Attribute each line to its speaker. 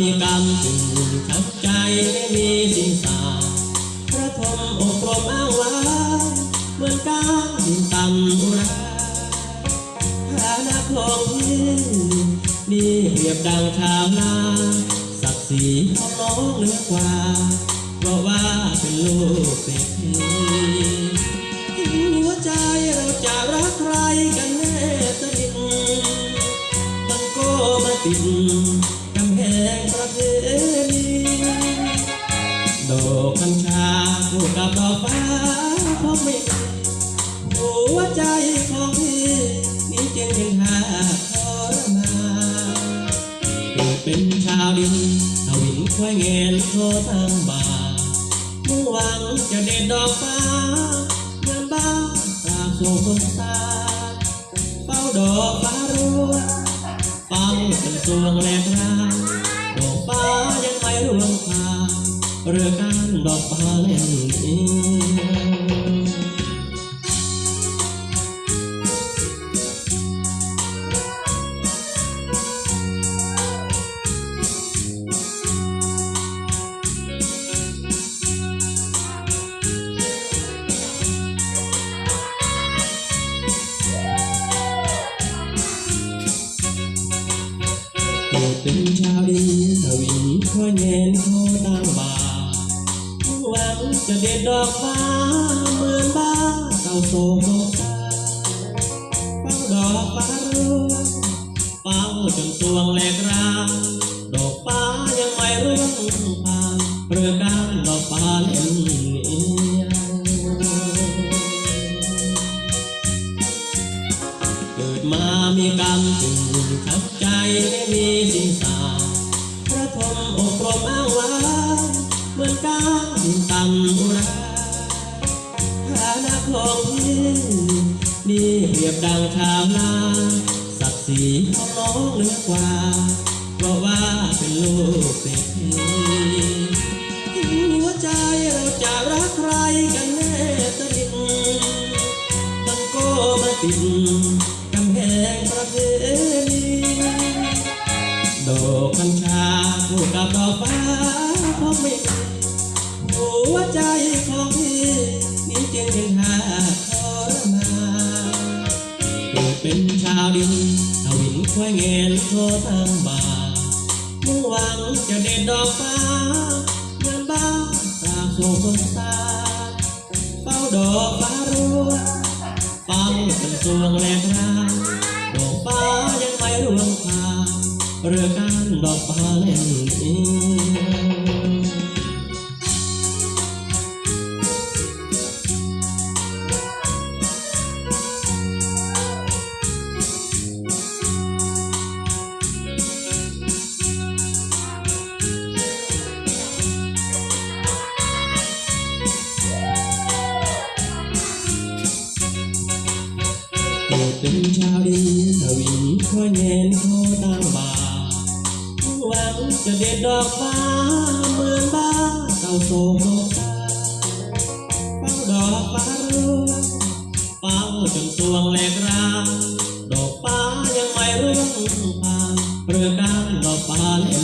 Speaker 1: มีกรรมจึงทับใจไม่มีสิ่งสาพระทมอกรมอ้างว้างเหมือนกางดินต่ำอุราฐานะของพี่นี่เรียบดังชาวนาศักดิ์ศรีของน้องเหนือกว่า เพราะว่าเป็นลูกเศรษฐีหัวใจเราจะรักใครกันแน่สนิทมันก็มาติด หัวใจของพี่นี่จึงเป็นหาทรมานเกิดเป็นชาวดินทวินควายเงินโททางบามุ่งหวังจะเด็ดดอกฟ้าเงินบ้านตามโศกสงสาเฝ้าดอกฟ้าร่วฟังเป็นสวงแหลกราดอกฟ้ายังไม่ร่วงพาเรือการดอกฟ้าเล่นเเป็นชาวดินทวินคอยเงินโทตั้งบาหวังจะเด็ดดอกฟ้าเหมือนบ้าเต่าโศกโศกตาเฝ้าดอกฟ้าร่วงเฝ้าจนสวงแหลกรางดอกฟ้ายังไม่ร่วงผ่านเรือการดอกฟ้าเล่นเอียงเกิดมามีกรรมจึงทับ ไม่มีสิ่งสาพระทมอกรมอ้างว้างเหมือนก้างต่ำอุราฐานะของพี่นี่เปรียบดังชาวนาศักดิ์ศรีของน้องเหนือกว่า เพราะว่าเป็นลูกเศรษฐีถึงหัวใจเราจะรักใครกันแน่สนิทมันก็มาติด ดอกกัญชาคู่กับดอกฟ้าพบไม่มีหัวใจของพี่นี่จึงเป็นหาทรมานเกิดเป็นชาวดินทวินควายเงินโททางบามุ่งหวังจะเด็ดดอกฟ้าเหมือนบ้าตามโศกสงสาเฝ้าดอกฟ้าร่วฟังเป็นสวงแหลกราดอกฟ้ายังไม่ร่วงพา เรือการดอกฟ้าเล่นเองเกิดเป็นชาวดิ นทวินคอยเงินเขาตามบ่าหวังจะเด็ดดอกฟ้าเหมือนบ้าเต่าโศกโศกตาเฝ้าดอกฟ้าร่วงเฝ้าจนสวงแหลกรางดอกฟ้ายังไม่ร่วงผ่านเรือการดอกฟ้าเล่น